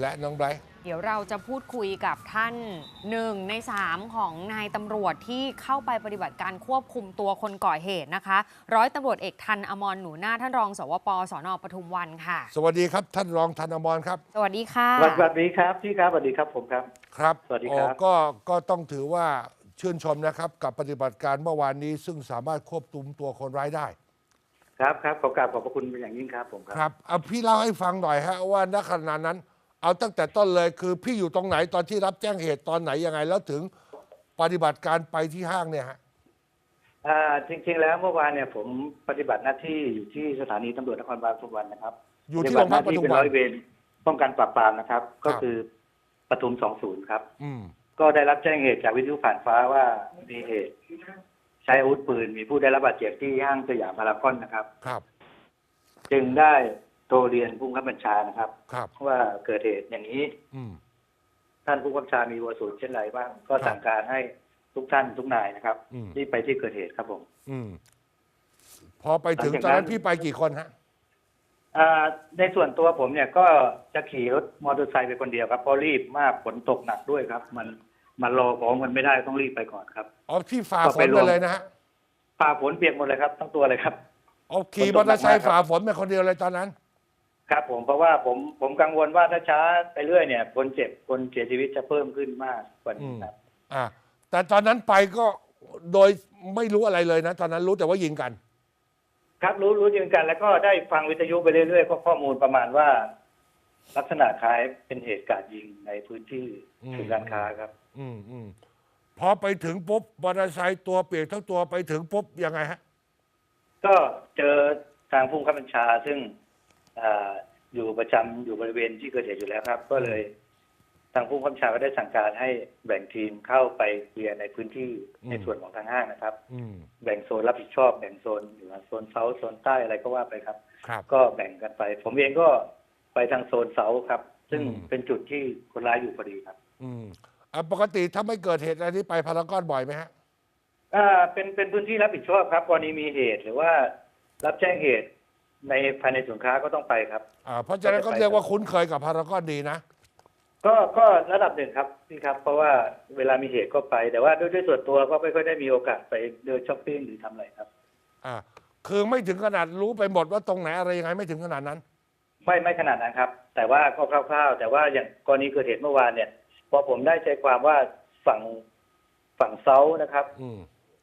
และน้องไบรท์เดี๋ยวเราจะพูดคุยกับท่านหนึ่งในสามของนายตำรวจที่เข้าไปปฏิบัติการควบคุมตัวคนก่อเหตุนะคะ ร้อยตำรวจเอกทันอมรหนูหน้าท่านรองสวปสนปทุมวันค่ะ สวัสดีครับท่านรองธนมรครับ สวัสดีค่ะ สวัสดีครับพี่ครับสวัสดีครับผมครับ ครับสวัสดีครับ โอ้ก็ก็ต้องถือว่าชื่นชมนะครับกับปฏิบัติการเมื่อวานนี้ ซึ่งสามารถควบคุมตัวคนร้ายได้ ครับครับขอกราบขอบพระคุณเป็นอย่างยิ่งครับผมคครับรับเอาพี่เล่าให้ฟังหน่อยฮะว่าณขณะนั้น เอาตั้งแต่ต้นเลยคือพี่อยู่ตรงไหนตอนที่รับแจ้งเหตุตอนไหนยังไง แล้วถึงปฏิบัติการไปที่ห้างเนี่ยฮะอ่าจริง ๆ แล้วเมื่อวานเนี่ยผมปฏิบัติหน้าที่อยู่ที่สถานีตำรวจนครบาลปทุมวันนะครับอยู่ที่โรงพักปปฏิทุบัมติหน้าที่เป็นวัร้น อยเวรป้องกันปราบปรามนะครับ ก็ครับคือปทุม20ครับ อืม ก็ได้รับแจ้งเหตุจากวิทยุผ่านฟ้าว่ามีเหตุใช้อาวุธปืนมีผู้ได้รับบาดเจ็บที่ห้างสยามพารากอนนะครับ ครับ จึงได้ โทรเรียนผู้บังคับบัญชานะครับ ครับ ว่าเกิดเหตุอย่างนี้ อืม ท่านผู้กำกับชามีวสูตรเช่นไรบ้าง ก็ครับสั่งการให้ทุกท่านทุกนายนะครับอืม ที่ไปที่เกิดเหตุครับผม อืม พอไปถึงหลังตจากอนนั้นนั้นพี่ไปกี่คนฮะ อ่าในส่วนตัวผมเนี่ยก็จะขี่รถมอเตอร์ไซค์ไปคนเดียวครับเพราะรีบมากฝนตกหนักด้วยครับ มันมันรอของมันไม่ได้ต้องรีบไปก่อนครับ อ๋อพี่ฝ่าก็ฝไปนรไปวม เลยนะฮะฝ่าฝนเปียกหมดเลยครับทั้งตัวเลยครับอ๋อขี่ฝนตกมอเตอร์ไซค์หนักมากครับฝ่าฝนไปคนเดียวเลยตอนนั้น ครับผมเพราะว่าผมผมกังวลว่าถ้าช้าไปเรื่อยเนี่ย คนเจ็บคนเสียชีวิตจะเพิ่มขึ้นมากกว่านี้ครับอ่าแต่ตอนนั้นไปก็โดยไม่รู้อะไรเลยนะ ตอนนั้นรู้แต่ว่ายิงกัน ครับรู้รู้จริงกัน แล้วก็ได้ฟังวิทยุไปเรื่อยๆก็ข้อมูลประมาณว่า ลักษณะคล้ายเป็นเหตุการณ์ยิงในพื้นที่อืมศูนย์การค้าครับ อืมอืมพอไปถึงปุ๊บมอเตอร์ไซค์ตัวเปียกทั้งตัวไปถึงปุ๊บยังไงฮะ ก็เจอทางผู้บังคับบัญชาซึ่ง อ่าอยู่ประจำอยู่บริเวณที่เกิดเหตุอยู่แล้วครับ ก็เลย ทางผู้บังคับบัญชาก็ได้สั่งการให้แบ่งทีมเข้าไปเคลียร์ในพื้นที่อืมในส่วนของทางห้างนะครับอืมแบ่งโซนรับผิดชอบแบ่งโซนเหนือโซนเซาท์โซนใต้อะไรก็ว่าไปครับครับ ก็แบ่งกันไป ผมเองก็ไปทางโซนเซาท์ครับ ซึ่งอืมเป็นจุดที่คนร้ายอยู่พอดีครับ อืมอะปกติถ้าไม่เกิดเหตุอะไรนี้ไปพารากอนบ่อยไหมฮะอ่าเป็นเป็นพื้นที่รับผิดชอบครับกรณีมีเหตุหรือว่ารับแจ้งเหตุ ในภายในศูนย์ค้าก็ต้องไปครับ อ่าเพราะฉะนั้นก็เรียกว่าคุ้นเคยกับพารากอนดีนะ ก็ก็ระดับหนึ่งครับพี่ครับ เพราะว่าเวลามีเหตุก็ไป แต่ว่าด้วยด้วยส่วนตัวก็ไม่ค่อยได้มีโอกาสไปเดินช้อปปิ้งหรือทำอะไรครับ อ่าคือไม่ถึงขนาดรู้ไปหมดว่าตรงไหนอะไรยังไงไม่ถึงขนาดนั้น ไม่ไม่ขนาดนั้นครับ แต่ว่าก็คร่าวๆ แต่ว่าอย่างกรณีเกิดเหตุเมื่อวานเนี่ย พอผมได้ใจความว่าฝั่งฝั่งเซาท์นะครับ อืม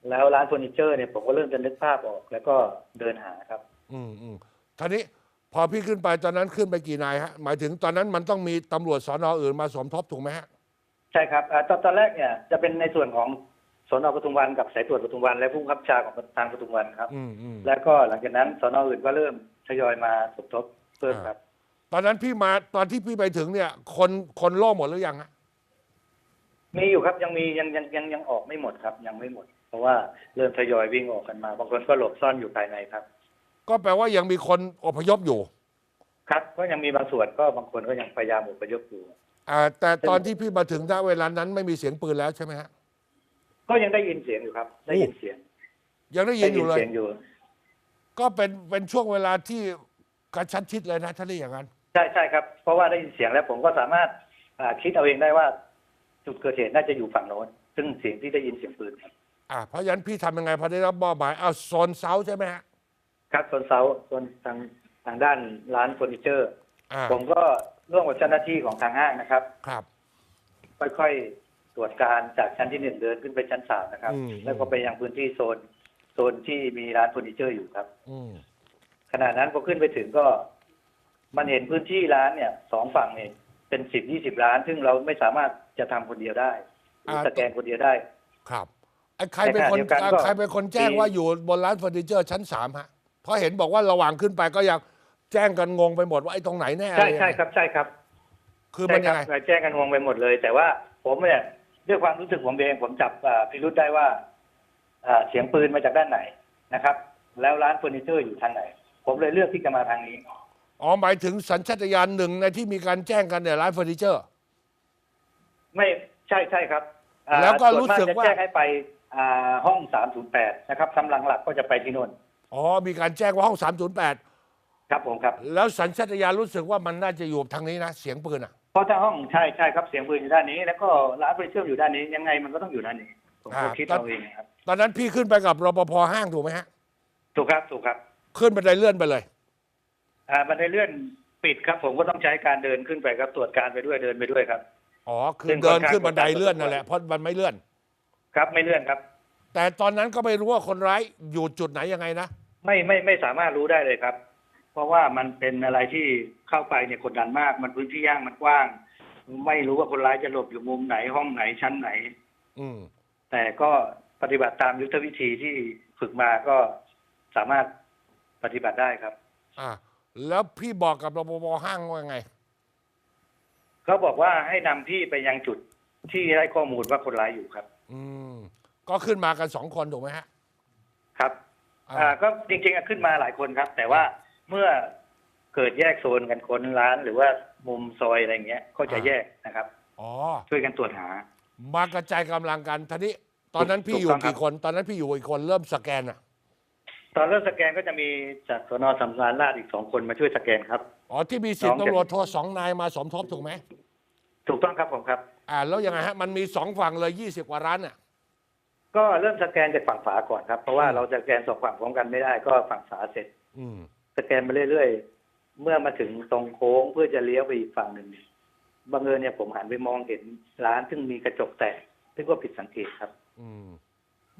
แล้วร้านเฟอร์นิเจอร์เนี่ยผมก็เริ่มจะนึกภาพออก แล้วก็เดินหาครับ อืมอืมทีนี้พอพี่ขึ้นไปตอนนั้นขึ้นไปกี่นายฮะ หมายถึงตอนนั้นมันต้องมีตำรวจสอนออื่นมาสมทบถูกไหมฮะ ใช่ครับอ่าตอนตอนแรกเนี่ยจะเป็นในส่วนของสนปทุมวันกับสายตรวจปทุมวันและผู้บังคับบัญชาของทางปทุมวันครับ อืมอืมแล้วก็หลังจากนั้นสนอื่นก็เริ่มทยอยมาสมทบเพิ่มครับ ตอนนั้นพี่มาตอนที่พี่ไปถึงเนี่ย คนคนโล่หมดหรือยังฮะ มีอยู่ครับยังมียังยังยังยังออกไม่หมดครับ ยังไม่หมด เพราะว่าเริ่มทยอยวิ่งออกกันมา บางคนก็หลบซ่อนอยู่ภายในครับ ก็แปลว่ายังมีคนอพยพอยู่ครับก็ยังมีบางส่วนก็บางคนก็ยังพยายามอพยพอยู่ อ่าแต่ตอนที่พี่มาถึงณเวลานั้นไม่มีเสียงปืนแล้วใช่ไหมฮะ ก็ยังได้ยินเสียงอยู่ครับ ได้ยินเสียงยังได้ยินอยู่เลย เสียงอยู่ ก็เป็นเป็นช่วงเวลาที่กระชั้นชิดเลยนะถ้าเรียกอย่างนั้น ใช่ใช่ครับ เพราะว่าได้ยินเสียงแล้วผมก็สามารถอ่าคิดเอาเองได้ว่า จุดเกิดเหตุน่าจะอยู่ฝั่งโน้นซึ่งเสียงที่ได้ยินเสียงปืนครับ อ่าเพราะฉะนั้นพี่ทำยังไงพอได้รับมอบหมายอ้าวโซนเซาใช่ไหมฮะ ครับโซนเซาท์โซนทางทางด้านร้านเฟอร์นิเจอร์ อ่าผมก็ร่วมกับเจ้าหน้าที่ของทางห้างนะครับ ครับ ค่อยๆตรวจการจากชั้นที่หนึ่งเดินขึ้นไปชั้นสามนะครับ อืม แล้วก็ไปยังพื้นที่โซนโซนที่มีร้านเฟอร์นิเจอร์อยู่ครับ อืมขณะนั้นพอขึ้นไปถึงก็ มันเห็นพื้นที่ร้านเนี่ยสองฝั่งเนี่ยเป็นสิบยี่สิบร้าน ซึ่งเราไม่สามารถจะทำคนเดียวได้หรือสแกนคนเดียวได้ ครับไอ้ใครเป็นคนในขณะเดียวกันก็ ใครเป็นคนแจ้งมีว่าอยู่บนร้านเฟอร์นิเจอร์ชั้นสามฮะ เพราะเห็นบอกว่าระหว่างขึ้นไปก็ยังแจ้งกันงงไปหมดว่าไอ้ตรงไหนแน่ใช่อะไรยังไงใช่ครับใช่ครับคือมันใช่ยังคไงรับแจ้งกันงงไปหมดเลย แต่ว่าผมเนี่ยด้วยความรู้สึกผมเองผมจับอ่าพิรุธได้ว่าอ่า เสียงปืนมาจากด้านไหนนะครับ แล้วร้านเฟอร์นิเจอร์อยู่ทางไหน ผมเลยเลือกที่จะมาทางนี้ อ๋อหมายถึงสัญชาตญาณหนึ่งในที่มีการแจ้งกันเนี่ยร้านเฟอร์นิเจอร์ ไม่ใช่ใช่ครับอ่าแล้วก็รู้สึกส่นมว่าจะแจ้งให้ไปอ่าห้องสามศูนย์แปดนะครับกำลังหลักก็จะไปที่นู่น อ๋อ มีการแจ้งว่าห้อง 308 ครับผมครับ แล้วสัญชาตญาณรู้สึกว่ามันน่าจะอยู่ทางนี้นะ เสียงปืนอะ เพราะถ้าห้องใช่ใช่ครับเสียงปืนอยู่ด้านนี้ แล้วก็ร้านไฟเชื่อมอยู่ด้านนี้ยังไงมันก็ต้องอยู่ด้านนี้ผมก็อ่าคิดครับเอาเองนะครับตอนนั้นพี่ขึ้นไปกับรปภห้างถูกไหมฮะ ถูกครับถูกครับขึ้นบันไดเลื่อนไปเลย อ่าบันไดเลื่อนปิดครับผมก็ต้องใช้การเดินขึ้นไปครับตรวจการไปด้วยเดินไปด้วยครับ อ๋อ คืซึ่องเดินค่อนข้าง ขึ้นบันไดเลื่อนกดดันนั่นแหละ เพราะมันไม่เลื่อน ครับไม่เลื่อนครับ แต่ตอนนั้นก็ไม่รู้ว่าคนร้ายอยู่จุดไหนยังไงนะ ไม่ไม่ไม่สามารถรู้ได้เลยครับ เพราะว่ามันเป็นอะไรที่เข้าไปเนี่ยกดดันมาก มันพื้นที่ย่างมันกว้าง ไม่รู้ว่าคนร้ายจะหลบอยู่มุมไหนห้องไหนชั้นไหน อืมแต่ก็ปฏิบัติตามยุทธวิธีที่ฝึกมาก็สามารถปฏิบัติได้ครับ อ่าแล้วพี่บอกกับรปภห้างว่าไง เขาบอกว่าให้นำพี่ไปยังจุดที่ได้ข้อมูลว่าคนร้ายอยู่ครับ อืม ก็ขึ้นมากันสองคนถูกไหมฮะ ครับ อ่าอ่าก็จริงๆอะขึ้นมาหลายคนครับ แต่ว่าเมื่อเกิดแยกโซนกันคนร้านหรือว่ามุมซอยอะไรอย่างเงี้ยก็จะแยกนะครับอ๋อช่วยกันตรวจหา มากระจายกำลังกันทีนี้ตอนนั้นพี่อยู่ถูกต้องครับกี่คน ตอนนั้นพี่อยู่กี่คนเริ่มสแกนอะ ตอนเริ่มสแกนก็จะมีจากสนสำราญราชอีกสองคนมาช่วยสแกนครับอ๋อที่มีสิบน้องจะตำรวจโทรสองนายมาสมทบถูกไหมถูกต้องครับผมครับ อ่าแล้วยังไงฮะมันมีสองฝั่งเลยยี่สิบกว่าร้านอะ ก็เริ่มสแกนจากฝั่งฝาก่อนครับ เพราะว่าเราจะสแกนสองฝั่งพร้อมกันไม่ได้ ก็ฝั่งฝาเสร็จ อืมสแกนมาเรื่อยๆ เมื่อมาถึงตรงโค้งเพื่อจะเลี้ยวไปอีกฝั่งหนึ่งเนี่ยบังเอิญเนี่ยผมหันไปมองเห็นร้านซึ่งมีกระจกแตกซึ่งก็ผิดสังเกตครับอืม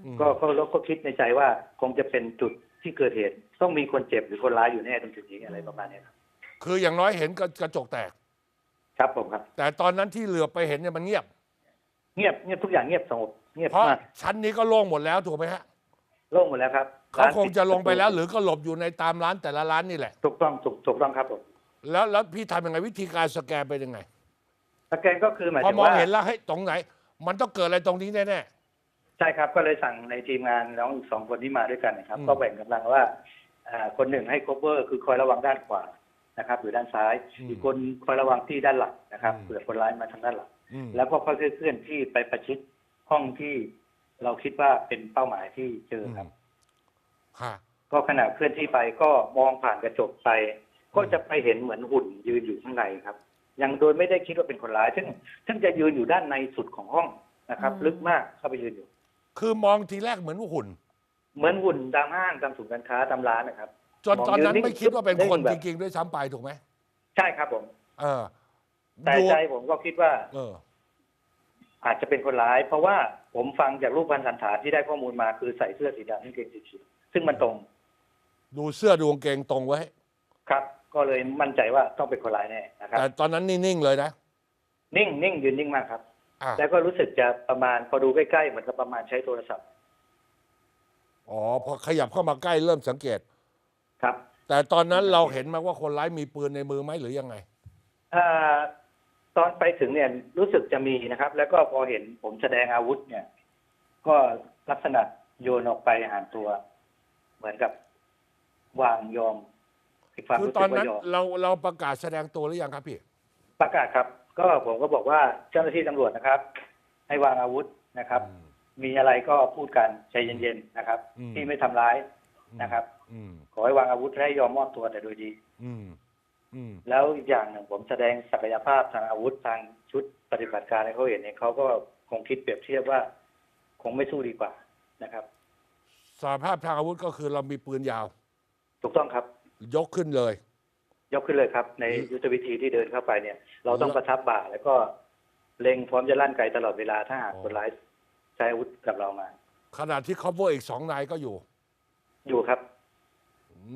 อืมก็ก็เราก็คิดในใจว่าคงจะเป็นจุดที่เกิดเหตุ ต้องมีคนเจ็บหรือคนร้ายอยู่แน่ตรงจุดนี้อะไรประมาณนี้ครับคืออย่างน้อยเห็นกระกระจกแตก ครับผมครับ แต่ตอนนั้นที่เหลือบไปเห็นเนี่ยมันเงียบ เงียบเงียบทุกอย่างเงียบสงบ เงียบเพราะมากชั้นนี้ก็โล่งหมดแล้วถูกไหมฮะโล่งหมดแล้วครับเขาร้นคงจะลงไปแล้ว หรือก็หลบอยู่ในตามร้านแต่ละร้านนี่แหละ ถูกต้องถูกถูกต้องครับผมแล้วแล้วพี่ทำยังไงวิธีการสแกนเป็นยังไงสแกนก็คือหมายพอถึงมองว่าเห็นแล้วให้ยตรงไหน มันต้องเกิดอะไรตรงนี้แน่ ใช่ครับ ก็เลยสั่งในทีมงานน้องอีกสองคนที่มาด้วยกันนะครับ อืม ก็แบ่งกำลังว่าอ่าคนหนึ่งให้ cover คือคอยระวังด้านขวานะครับหรือด้านซ้ายอีกคนคอยระวังที่ด้านหลังนะครับเผื่อคนร้ายมาทางด้านหลัง ๆอืม แล้วก็ค่อยๆเคลื่อนที่ไปประชิด ห้องที่เราคิดว่าเป็นเป้าหมายที่เจอครับฮะก็ขณะเคลื่อนที่ไปก็มองผ่านกระจกไป ก็จะไปเห็นเหมือนหุ่นยืนอยู่ข้างในครับ ยังโดยไม่ได้คิดว่าเป็นคนร้าย ซึ่งซึ่งจะยืนอยู่ด้านในสุดของห้องนะครับอืมลึกมากเข้าไปยืนอยู่ คือมองทีแรกเหมือนหุ่น เหมือนหุ่นตามห้างตามศูนย์การค้าตามร้านนะครับ จนตอนนั้นมองยืนนิ่งไม่คิดว่าเป็นคนนิ่งแบจบริงๆด้วยซ้ำไปถูกไหมใช่ครับผม เออ แต่ดูใจผมก็คิดว่า เออ อาจจะเป็นคนร้าย เพราะว่าผมฟังจากรูปพันธสันฐานที่ได้ข้อมูลมาคือใส่เสื้อสีดำกางเกงสีเขียวซึ่งมันตรง ดูเสื้อดูกางเกงตรงไว้ ครับ ก็เลยมั่นใจว่าต้องเป็นคนร้ายแน่นะครับ แต่ตอนนั้นนิ่งๆเลยนะ นิ่งนิ่งยืนนิ่งมากครับ อะแล้วก็รู้สึกจะประมาณพอดูใกล้ๆเหมือนกับประมาณใช้โทรศัพท์อ๋อพอขยับเข้ามาใกล้เริ่มสังเกต ครับแต่ตอนนั้นเราเห็นไหมว่าคนร้ายมีปืนในมือไหมหรือยังไงอา ตอนไปถึงเนี่ยรู้สึกจะมีนะครับ แล้วก็พอเห็นผมแสดงอาวุธเนี่ย ก็ลักษณะโยนออกไปห่างตัว เหมือนกับวางยอมให้ความคือรู้ตสึอนกว่านั้นยอมเราเราประกาศแสดงตัวหรือยังครับพี่ ประกาศครับ ก็ผมก็บอกว่าเจ้าหน้าที่ตำรวจนะครับ ให้วางอาวุธนะครับอืมมีอะไรก็พูดกันใจเย็นๆนะครับ อืม ที่ไม่ทำร้ายนะครับ อืมขอให้วางอาวุธและให้ยอมมอบตัวแต่โดยดี อืม อืม แล้วอีกอย่างหนึ่งผมแสดงศักยภาพทางอาวุธทางชุดปฏิบัติการให้เขาเห็นเนี่ยเขาก็คงคิดเปรียบเทียบว่า คงไม่สู้ดีกว่านะครับ สารภาพทางอาวุธก็คือเรามีปืนยาว ถูกต้องครับ ยกขึ้นเลย ยกขึ้นเลยครับ ในอืมยุทธวิธีที่เดินเข้าไปเนี่ย เราต้องแล้วประทับบ่าแล้วก็เล็งพร้อมจะลั่นไกตลอดเวลาถ้าหากอ๋อคนร้ายใช้อาวุธกับเรามา ขณะที่ cover อีกสองนายก็อยู่ อยู่ครับ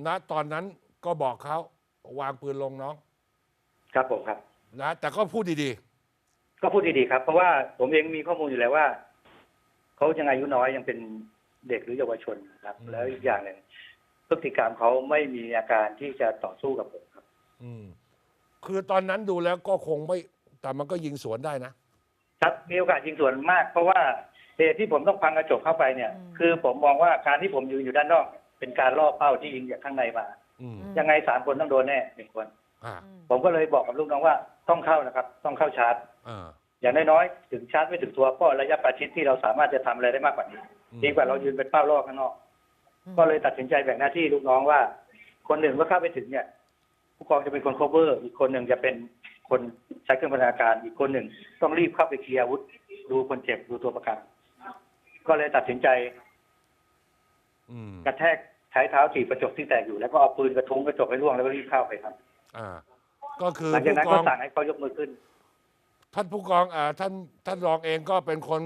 ณตอนนั้นก็บอกเขา วางปืนลงน้องครับผมครับ นะแต่ก็พูดดีก็พูดดีๆครับ เพราะว่าผมเองมีข้อมูลอยู่แล้วว่าเขายังอายุน้อยยังเป็นเด็กหรือเยาวชนนะครับ แล้วอีกอย่างหนึ่งพฤติกรรมเขาไม่มีอาการที่จะต่อสู้กับผมครับ ๆอืมคือตอนนั้นดูแล้วก็คงไม่ แต่มันก็ยิงสวนได้นะ ครับมีโอกาสยิงสวนมาก เพราะว่าเหตุที่ผมต้องพังกระจกเข้าไปเนี่ย อืม คือผมมองว่าการที่ผมยืนอยู่ด้านนอก เป็นการล่อเป้าที่ยิงจากข้างในมาอืม ยังไงสามคนต้องโดนแน่หนึ่งคนอ่าอืมผมก็เลยบอกกับลูกน้องว่าต้องเข้านะครับ ต้องเข้าชาร์จอ่าอย่างน้อยๆถึงชาร์จไม่ถึงตัวก็ระยะประชิดที่เราสามารถจะทำอะไรได้มากกว่านี้อืมดีกว่าเรายืนเป็นเป้าล่อข้างนอกอืมก็เลยตัดสินใจแบ่งหน้าที่ลูกน้องว่า คนหนึ่งเมื่อเข้าไปถึงเนี่ย ผู้กองจะเป็นคน cover อีกคนหนึ่งจะเป็นคนใช้เครื่องพัฒนาการ อีกคนหนึ่งต้องรีบเข้าไปเคลียร์อาวุธ ดูคนเจ็บดูตัวประกัน ก็เลยตัดสินใจอืมกระแทก ใช้เท้าถีบกระจกที่แตกอยู่แล้วก็เอาปืนกระทุ้งกระจกให้ร่วงแล้วก็รีบเข้าไปครับอ่า ก็คือหลังจากผู้นั้นกก็องสั่งให้เขายกมือขึ้น ท่านผู้กองอ่าท่านท่านรองเองก็เป็นคน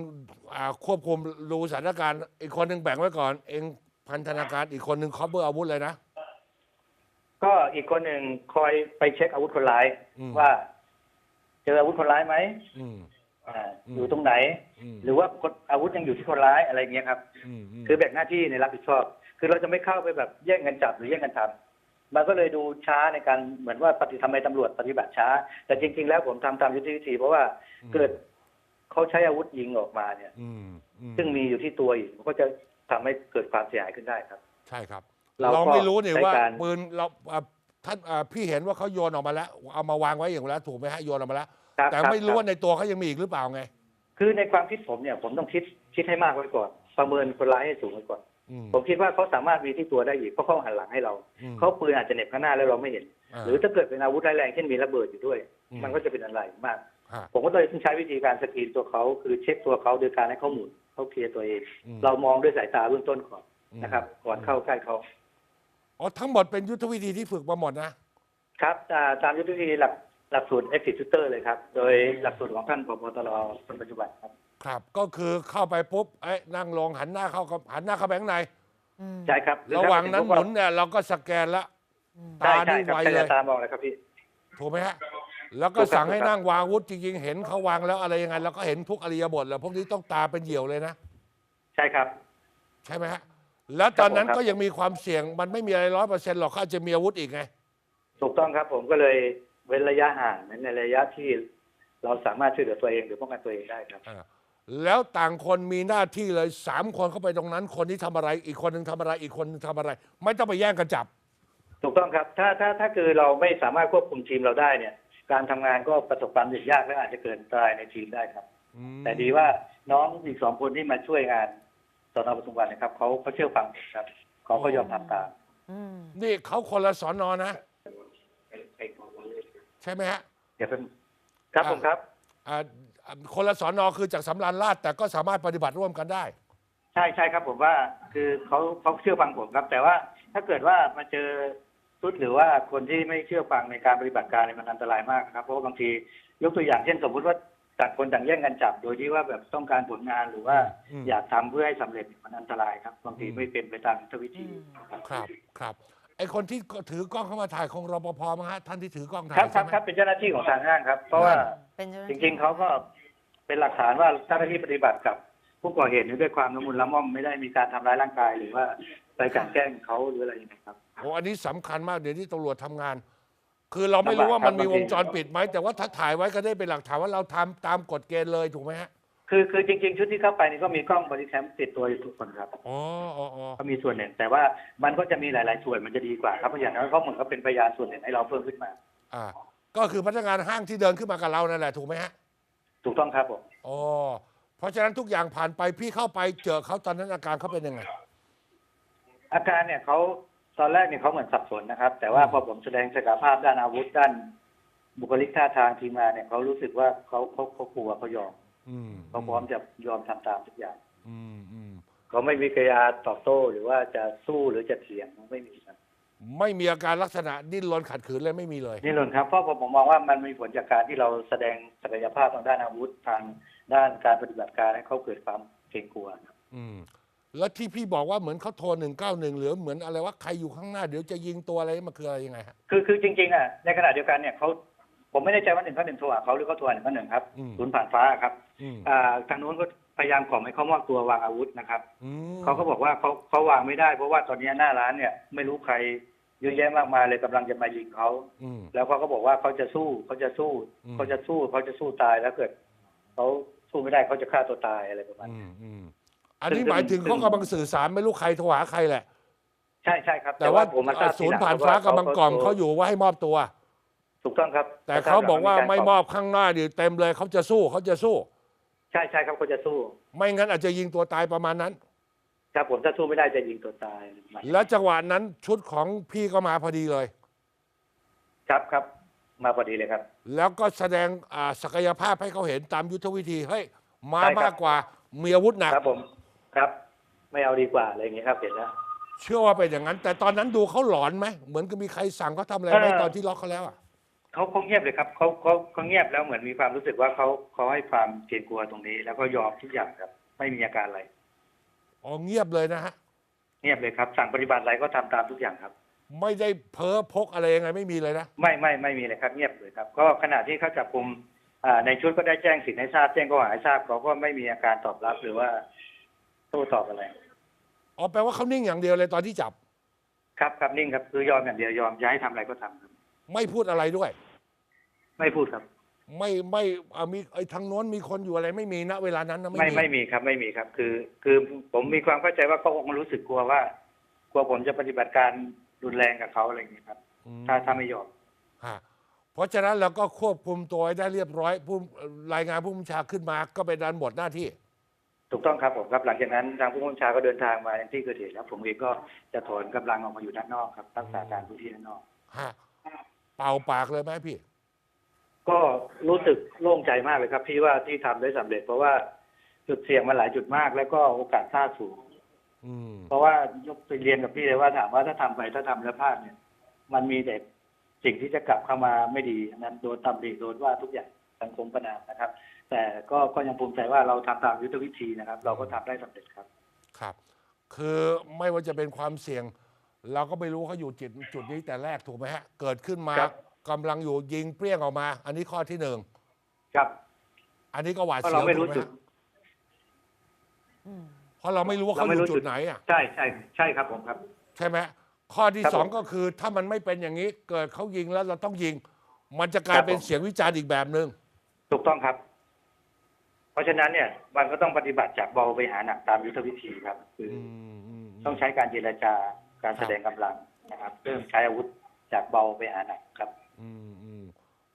อ่าควบคุมดูสถานการณ์ อีกคนหนึ่งแบ่งไว้ก่อน เองพันธนาการอีกคนหนึ่งคอเบอร์อาวุธเลยนะ ก็อีกคนหนึ่งคอยไปเช็คอาวุธคนร้าย อืม ว่า เจออาวุธคนร้ายไหมอืม อ่าอืม อยู่ตรงไหน อืมหรือว่าคนอาวุธยังอยู่ที่คนร้ายอะไรเงี้ยครับอืมอืมคือแบ่งหน้าที่ในรับผิดชอบ คือเราจะไม่เข้าไปแบบแย่งกันจับหรือแย่งกันทำมันก็เลยดูช้าในการเหมือนว่าปฏิทำไมตำรวจปฏิบัติช้า แต่จริง ๆ แล้วผมทำตามยุทธวิธีเพราะว่าเกิดเขาใช้อาวุธยิงออกมาเนี่ยอืมอืมซึ่งมีอยู่ที่ตัวอีกมันก็จะทำให้เกิดความเสียหายขึ้นได้ครับ ใช่ครับ เราเราก็ไม่รู้เนี่ยใช้ว่าการปืนเราอ่าท่านอ่าพี่เห็นว่าเขาโยนออกมาแล้ว เอามาวางไว้อย่างแล้วถูกไหมฮะโยนออกมาแล้วครับแต่คบไม่รู้คบว่าในตัวเขายังมีอีกหรือเปล่าไง คือในความคิดผมเนี่ย ผมต้องคิดคิดให้มากไว้ก่อน ประเมินคนร้ายให้สูงไว้ก่อนอืม ผมคิดว่าเขาสามารถมีที่ตัวได้อีกเพราะเขาหันหลังให้เราอืมเขาปืนอาจจะเหน็บข้างหน้าแล้วเราไม่เห็นาหรือถ้าเกิดเป็นอาวุธร้ายแรงเช่นมีระเบิดอยู่ด้วยอืมมันก็จะเป็นอะไรมากฮะผมก็เลยต้องใช้วิธีการสกรีนตัวเขาคือเช็คตัวเขาโดยการให้เขาหมุนเขาเคลียร์ตัวเองอืมเรามองด้วยสายตาเบื้องต้นก่อนอืมนะครับ ก่อนเข้าใกล้เขาอ๋อทั้งหมดเป็นยุทธวิธีที่ฝึกมาหมดนะครับอ่าตามยุทธวิธีหลักหลักสูตร exit shooter เลยครับ โดยหลักสูตรของท่านผบตรคนปัจจุบันครับ ครับ ก็คือเข้าไปปุ๊บเอ้ยนั่งลงหันหน้าเข้ากับหันหน้าเข้าไปข้างในอืมใช่ครับระหว่างนั้นหถ้มุนเนี่ยเราก็สแกนแล้วใช่ตาใช่นี่ครับไวใช่เลยตามองเลยครับพี่ถูกไหมฮะแล้วก็ถูกครับสั่งให้ถูกครับนั่งวางอาวุธจริงๆเห็นเขาวางแล้วอะไรยังไงเราก็เห็นทุกอริยบทแล้วพวกนี้ต้องตาเป็นเหยี่ยวเลยนะ ใช่ครับ ใช่ไหมฮะแล้วตอนนั้นครับผมครับก็ยังมีความเสี่ยงมันไม่มีอะไรร้อยเปอร์เซ็นต์หรอกเขาอาจจะมีอาวุธอีกไง ถูกต้องครับผมก็เลยเว้นระยะห่างในระยะที่เราสามารถช่วยเหลือตัวเองหรือป้องกันตัวเองได้ครับอ่า แล้วต่างคนมีหน้าที่เลยสามคนเข้าไปตรงนั้น คนที่ทำอะไร อีกคนหนึ่งทำอะไร อีกคนหนึงทำอะไร ไม่ต้องไปแย่งกันจับ ถูกต้องครับ ถ้าถ้าถ้าคือเราไม่สามารถควบคุมทีมเราได้เนี่ย การทำงานก็ประสบความสำเร็จยากและอาจจะเกิดอันตรายในทีมได้ครับ อืมแต่ดีว่าน้องอีกสองคนที่มาช่วยงานสนปทุมวันนะครับเขาเขาเชื่อฟังผมครับเขาก็ยอมทำตามอืมนี่เขาคนละสอนอนะ ใช่ไหมฮะเดี๋ยวเป็นครับผมครับ อ่า คนละสอนอคือจากสำราญราชแต่ก็สามารถปฏิบัติร่วมกันได้ ใช่ใช่ครับผมว่าคือเขาเขาเชื่อฟังผมครับ แต่ว่าถ้าเกิดว่ามาเจอชุดหรือว่าคนที่ไม่เชื่อฟังในการปฏิบัติการเนี่ยมันอันตรายมากครับเพราะว่าบางทียกตัวอย่างเช่นสมมุติว่าต่างคนต่างแย่งกันจับ โดยที่ว่าแบบต้องการผลงานหรือว่าอืม อยากทำเพื่อให้สำเร็จมันอันตรายครับบางทีอืมไม่เป็นไปตามยุทธวิธีอืมครับครับไอคนที่ถือกล้องเข้ามาถ่ายคงรปภมั้งฮะท่านที่ถือกล้องถ่าครับยครัใช่บไหม ครับเป็นเจ้าหน้าที่ของทางห้างครับ เพราะว่า เป็นเจ้าหน้าจที่ริง ๆเขาก็เป็นหลักฐานว่าเจ้าหน้าที่ปฏิบัติกับ ผู้ก่อเหตุนี้ด้วยความละมุนละม่อมไม่ได้มีการทำร้ายร่างกาย หรือว่าไปกลั่นแกล้งเขาหรืออะไรอย่างเงี้ยครับ โอ้อันนี้สำคัญมากเดี๋ยวนี้ตำรวจทำงาน คือเราไม่รู้ว่ามันมีวงจรปิดไหมแต่ว่าถ้าถ่ายไว้ก็ได้เป็นหลักฐานว่าเราทำตามกฎเกณฑ์เลยถูกไหมฮะคือคือจริง ๆ ชุดที่เข้าไปนี่ก็มีกล้องบอดี้แคมติดตัวอยู่ทุกคนครับ อ๋ออ๋ออ๋อก็มีส่วนหนึ่ง แต่ว่ามันก็จะมีหลาย ๆ ส่วนมันจะดีกว่าครับเพราะอย่างนั้นเขาเหมือนก็เป็นพยานส่วนหนึ่งให้เราเพิ่มขึ้นมา อ่า ก็คือพนักงานห้างที่เดินขึ้นมากับเรานั่นแหละถูกไหมฮะถูกต้องครับผมอ๋อเพราะฉะนั้นทุกอย่างผ่านไปพี่เข้าไปเจอเขาตอนนั้นอาการเขาเป็นยังไง อาการเนี่ยเขาตอนแรกเนี่ยเขาเหมือนสับสนนะครับ แต่ว่าอืมพอผมแสดงศักยภาพด้านอาวุธด้านบุคลิกท่าทางทีมงานเนี่ยเขารู้สึกว่าเขาเขาเขากลัวเขายอมอืมเขาพร้อมจะยอมทำตามทุกอย่างอืมอืมเขาไม่มีกริยาตอบโต้หรือว่าจะสู้หรือจะเถียงไม่มีครับ ไม่มีอาการลักษณะดิ้นรนขัดขืนเลยไม่มีเลย นี่หล่นครับเพราะผมมองว่ามันมีผลจากการที่เราแสดงศักยภาพทางด้านอาวุธทางด้านการปฏิบัติการให้เขาเกิดความเกรงกลัวครับอืม แล้วที่พี่บอกว่าเหมือนเขาโทรหนึ่งเก้าหนึ่งหรือเหมือนอะไรว่าใครอยู่ข้างหน้าเดี๋ยวจะยิงตัวอะไรมันคืออะไรยังไงฮะ คือคือจริงๆอะในขณะเดียวกันเนี่ยเขาผมไม่แน่ใจว่าหนึ่งเขาหนึ่งโทรหาเขาหรือเขาโทรหาหนึ่งเขาหนึ่งครับอืม ศูนย์ผ่านฟ้าครับอืมอ่าทางนู้นก็พยายามกล่อมให้เขามอบตัววางอาวุธนะครับ อืมเขาก็บอกว่าเขาเขาวางไม่ได้เพราะว่าตอนนี้หน้าร้านเนี่ยไม่รู้ใคร เยอะแยะมากมายเลยกำลังจะมายิงเขาอืมแล้วเขาก็บอกว่าเขาจะสู้เขาจะสู้อืมเขาจะสู้เขาจะสู้ตายแล้วเกิดเขาสู้ไม่ได้เขาจะฆ่าตัวตายอะไรประมาณอืนี้มอืมอันนี้ซึ่งหมายถึงซึ่งเขากำลังสื่อสารไม่รู้ใครโทรหาใครแหละ ใช่ใช่ครับ แต่ว่าผมมาทราบศูทีนหย์ลังผ่านว่ฟ้ากำลังกล่อมเขาอยู่ว่าให้มอบตัว ถูกต้องครับ แต่เขาบอกว่าไม่มอบข้างหน้าดิเต็มเลยเขาจะสู้เขาจะสู้ ใช่ใช่ครับเขาจะสู้ ไม่งั้นอาจจะยิงตัวตายประมาณนั้น ครับผมถ้าสู้ไม่ได้จะยิงตัวตายแล้วจังหวะนั้นชุดของพี่ก็มาพอดีเลย ครับครับมาพอดีเลยครับ แล้วก็แสดงอ่าศักยภาพให้เขาเห็นตามยุทธวิธีเฮ้ยมาใช่ครับมากกว่ามีอาวุธหนักครับผมครับ ไม่เอาดีกว่าอะไรอย่างเงี้ยครับเห็นแล้วเชื่อว่าเป็นอย่างนั้น แต่ตอนนั้นดูเขาหลอนไหมเหมือนกับมีใครสั่งเขาทำอะไรไหมเออตอนที่ล็อกเขาแล้วอะเขาเขาเงียบเลยครับเขาเขาเขาเงียบแล้วเหมือนมีความรู้สึกว่าเขาเขาให้ความเกรงกลัวตรงนี้ แล้วก็ยอมทุกอย่างครับ ไม่มีอาการอะไร อ๋อเงียบเลยนะฮะ เงียบเลยครับ สั่งปฏิบัติอะไรก็ทำตามทุกอย่างครับ ไม่ได้เพ้อพกอะไรยังไงไม่มีเลยนะ ไม่ไม่ไม่มีเลยครับ เงียบเลยครับ ก็ขณะที่เขาจับกลุ่มอ่าในชุดก็ได้แจ้งสิทธิ์ให้ทราบแจ้งข้อหาให้ทราบเขาก็ไม่มีอาการตอบรับหรือว่าโต้ตอบอะไรอ๋อแปลว่าเขานิ่งอย่างเดียวเลยตอนที่จับ ครับครับนิ่งครับคือยอมอย่างเดียวยอมจะให้ทำอะไรก็ทำครับ ไม่พูดอะไรด้วย ไม่พูดครับ ไม่ไม่อ่ามีไอ้ทางโน้นมีคนอยู่อะไรไม่มีนะเวลานั้นนะไม่ไม่ไม่มีครับไม่มีครับ คือ คือผมมีความเข้าใจว่าเขาคงรู้สึกกลัวว่า กลัวผมจะปฏิบัติการรุนแรงกับเขาอะไรอย่างนี้ครับ อืมถ้าถ้าไม่ยอมฮะเพราะฉะนั้นเราก็ควบคุมตัวไว้ได้เรียบร้อยผู้รายงานผู้บัญชาขึ้นมาก็เป็นดันหมดหน้าที่ ถูกต้องครับผมครับหลังจากนั้นทางผู้บัญชาก็เดินทางมาที่เกิดเหตุแล้วผมเองก็จะถอนกำลังออกมาอยู่ด้านนอกครับรักษาการพื้นที่ด้านนอก ฮะเป่าปากเลยไหมพี่ ก็รู้สึกโล่งใจมากเลยครับ พี่ว่าที่ทำได้สำเร็จ เพราะว่าจุดเสี่ยงมาหลายจุดมาก แล้วก็โอกาสพลาดสูงอืมเพราะว่ายกไปเรียนกับพี่เลยว่าถามว่าถ้าทำไปถ้าทำแล้วพลาดเนี่ย มันมีแต่สิ่งที่จะกลับเข้ามาไม่ดีอันนั้นโดนตำหนิโดนว่าทุกอย่างสังคมประนามนะครับ แต่ก็ก็ยังภูมิใจว่าเราทำตามยุทธวิธีนะครับ เราก็ทำได้สำเร็จครับ ครับ คือไม่ว่าจะเป็นความเสี่ยง เราก็ไม่รู้เขาอยู่จุดจุดนี้แต่แรกถูกไหมฮะ เกิดขึ้นมาครับ กำลังอยู่ยิงเปรี้ยงออกมา อันนี้ข้อที่หนึ่งครับ อันนี้ก็หวาดเพราะเสียเราวไม่ถูรู้กไหมจุด ฮะอืม เพราะเราไม่รู้ว่าเขาเราไม่อรู้ยู่จุจุดดไหนอะ ใช่ใช่ใช่ครับผมครับ ใช่ไหมข้อที่ครับสองผมก็คือถ้ามันไม่เป็นอย่างนี้ เกิดเขายิงแล้วเราต้องยิง มันจะกลายครับเป็นผม เสียงวิจารณ์อีกแบบหนึ่งถูกต้องครับ เพราะฉะนั้นเนี่ย มันก็ต้องปฏิบัติจากเบาไปหาหนักตามยุทธวิธีครับ คืออือมอืมต้องใช้การเจรจาการครับ แสดงกำลังนะครับ เริ่มใช้อาวุธจากเบาไปหาหนักครับ อืมอืม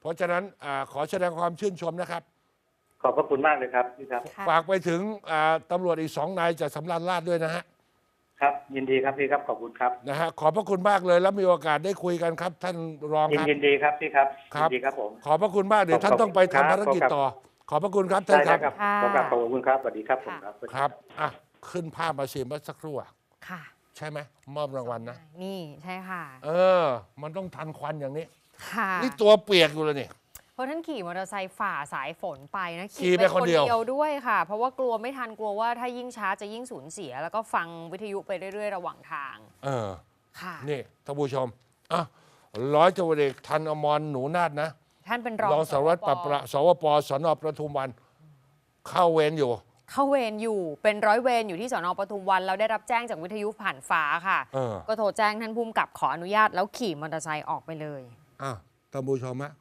เพราะฉะนั้นอาขอแสดงความชื่นชมนะครับ ขอบพระคุณมากเลยครับพี่ครับ ค่ะ ฝากไปถึงอ่าตำรวจอีกสองนายจากสำราญราชด้วยนะฮะครับ ยินดีครับพี่ครับขอบคุณครับนะฮะขอบพระคุณมากเลยแล้วมีโอกาสได้คุยกันครับ ท่านรองยินครับ ยินดีครับพี่ครับครับยินดีครับผม ขอบพระคุณมากเดี๋ยวขอบท่านต้องไปครัทำบภารกิจขอบต่อ ขอบพระคุณครับท่านได้คได้รับครับขอกราบขอบคุณครับสวัสดีครับผมครับ ครับอะขึ้นภาพมาสิเมื่อสักครู่อะค่ะใช่ไหมมอบรางวัลนะ นี่ใช่ค่ะ เออ มันต้องทันควันอย่างนี้ ค่ะนี่ตัวเปียกอยู่เลยนี่เพราะท่านขี่มอเตอร์ไซค์ฝ่าสายฝนไปนะขี่ไปคนเดียว ด้วยค่ะ เพราะว่ากลัวไม่ทันกลัวว่าถ้ายิ่งช้าจะยิ่งสูญเสีย แล้วก็ฟังวิทยุไปเรื่อยๆ ระหว่างทางเออ ค่ะ นี่ท่านผู้ชมอะร้อยตำรวจเอกทันอมรหนูนาฏนะท่านเป็นรองรองสารวัตรปราบปรามสวปสนประทุมวัน เข้าเวรอยู่ เข้าเวรอยู่เป็นร้อยเวรอยู่ที่สอนอปทุมวันแล้วได้รับแจ้งจากวิทยุผ่านฟ้าค่ะ เออ ก็โทรแจ้งท่านภูมิกับขออนุญาตแล้วขี่มอเตอร์ไซค์ออกไปเลย อ้าวท่านผู้ชมฮะ